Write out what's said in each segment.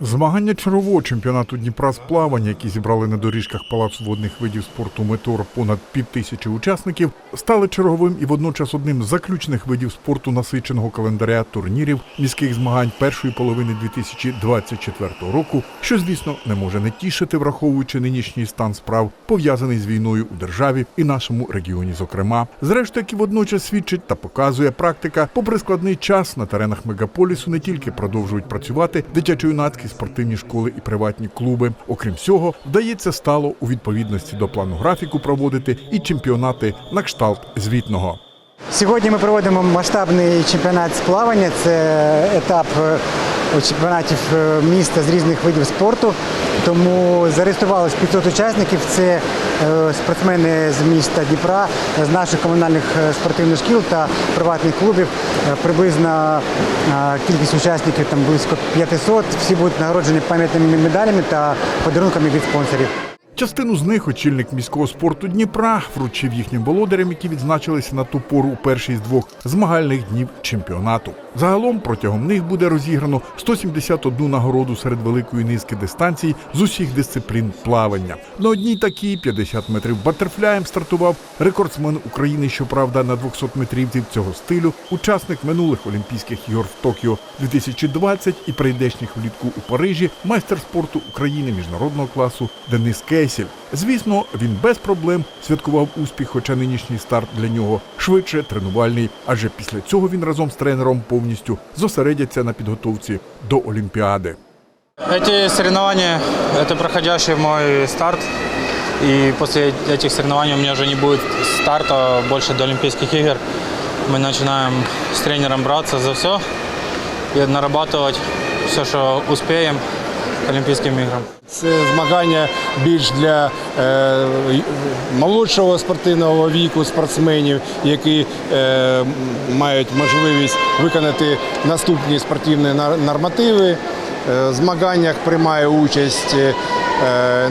Змагання чергового чемпіонату Дніпра з плавання, які зібрали на доріжках палацу водних видів спорту Метор понад півтисячі учасників, стали черговим і водночас одним з заключних видів спорту насиченого календаря турнірів міських змагань першої половини 2024 року, що, звісно, не може не тішити, враховуючи нинішній стан справ, пов'язаний з війною у державі і нашому регіоні, зокрема. Зрештою, як і водночас свідчить та показує практика, попри складний час на теренах мегаполісу не тільки продовжують працювати дитячо-юнацькі спортивні школи і приватні клуби. Окрім всього, вдається стало у відповідності до плану графіку проводити і чемпіонати на кшталт звітного. Сьогодні ми проводимо масштабний чемпіонат з плавання. Це етап е, чемпіонатів е, міста з різних видів спорту. Тому зареєструвалось 500 учасників. Це е, спортсмени з міста Дніпра, з наших комунальних е, спортивних шкіл та приватних клубів. Е, Приблизно е, кількість учасників там близько 500. Всі будуть нагороджені пам'ятними медалями та подарунками від спонсорів. Частину з них очільник міського спорту Дніпра вручив їхнім володарям, які відзначилися на ту пору у першій з двох змагальних днів чемпіонату. Загалом протягом них буде розіграно 171 нагороду серед великої низки дистанцій з усіх дисциплін плавання. На одній такій 50 метрів батерфляєм стартував рекордсмен України, щоправда, на 200 метрівців цього стилю, учасник минулих Олімпійських ігор в Токіо 2020 і прийдешніх влітку у Парижі, майстер спорту України міжнародного класу Денис Кейсель. Звісно, він без проблем святкував успіх, хоча нинішній старт для нього швидше тренувальний, адже після цього він разом з тренером повністю зосередяться на підготовці до Олімпіади. Эти соревнования – это проходящий мой старт. И после этих соревнований у меня уже не будет старта больше до Олимпийских игр. Мы начинаем с тренером браться за все и нарабатывать все, что успеем к Олимпийским играм. Це змагання більш для е, молодшого спортивного віку спортсменів, які е, мають можливість виконати наступні спортивні нормативи. Е, В змаганнях приймає участь е,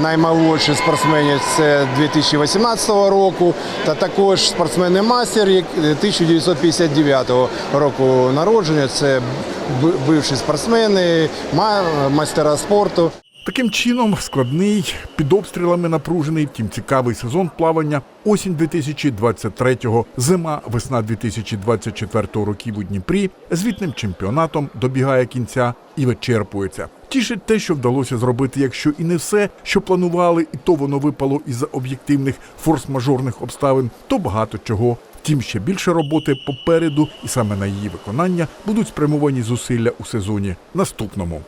наймолодші спортсмени це 2018 року, та також спортсмени-мастер 1959 року народження. Це бивші спортсмени, ма- майстера спорту. Таким чином, складний, під обстрілами напружений, втім цікавий сезон плавання осінь 2023-го, зима, весна 2024 років у Дніпрі звітним чемпіонатом добігає кінця і вичерпується. Тішить те, що вдалося зробити, якщо і не все, що планували, і то воно випало із-за об'єктивних форс-мажорних обставин, то багато чого. Втім, ще більше роботи попереду, і саме на її виконання будуть спрямовані зусилля у сезоні наступному.